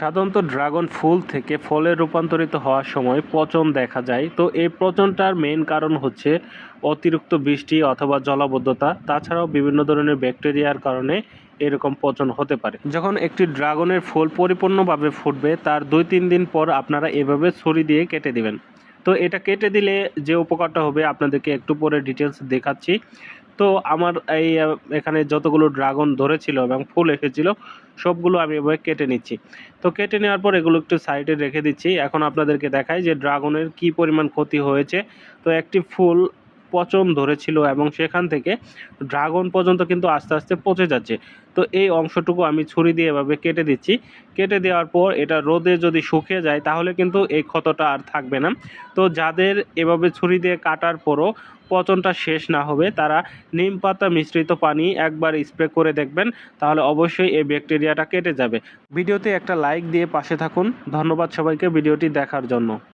সাধারণত ড্রাগন ফুল থেকে ফলে রূপান্তরিত হওয়ার সময় পচন দেখা যায়। তো এই পচনটার মেন কারণ হচ্ছে অতিরিক্ত বৃষ্টি অথবা জলাবদ্ধতা, তাছাড়াও বিভিন্ন ধরনের ব্যাকটেরিয়ার কারণে এরকম পচন হতে পারে। যখন একটি ড্রাগনের ফুল পরিপূর্ণভাবে ফুটবে, তার দুই তিন দিন পর আপনারা এভাবে ছুরি দিয়ে কেটে দিবেন। তো এটা কেটে দিলে যে উপকারটা হবে, আপনাদেরকে একটু পরে ডিটেলস দেখাচ্ছি। তো আমার এই এখানে যতগুলো ড্রাগন ধরেছিল এবং ফুল এসেছিল সবগুলো আমি এভাবে কেটে নিচ্ছি। তো কেটে নেওয়ার পর এগুলো একটু সাইডে রেখে দিচ্ছি। এখন আপনাদেরকে দেখাই যে ড্রাগনের কি পরিমাণ ক্ষতি হয়েছে। তো একটি ফুল পচন ধরেছিল এবং সেখান থেকে ড্রাগন পর্যন্ত কিন্তু আস্তে আস্তে পচে যাচ্ছে। তো এই অংশটুকু আমি ছুরি দিয়ে এভাবে কেটে দিচ্ছি। কেটে দেওয়ার পর এটা রোদে যদি শুকিয়ে যায় তাহলে কিন্তু এই ক্ষতটা আর থাকবে না। তো যাদের এভাবে ছুরি দিয়ে কাটার পরও পচনটা শেষ না হবে, তারা নিম পাতা মিশ্রিত পানি একবার স্প্রে করে দেখবেন, তাহলে অবশ্যই এই ব্যাকটেরিয়াটা কেটে যাবে। ভিডিওতে একটা লাইক দিয়ে পাশে থাকুন। ধন্যবাদ সবাইকে ভিডিওটি দেখার জন্য।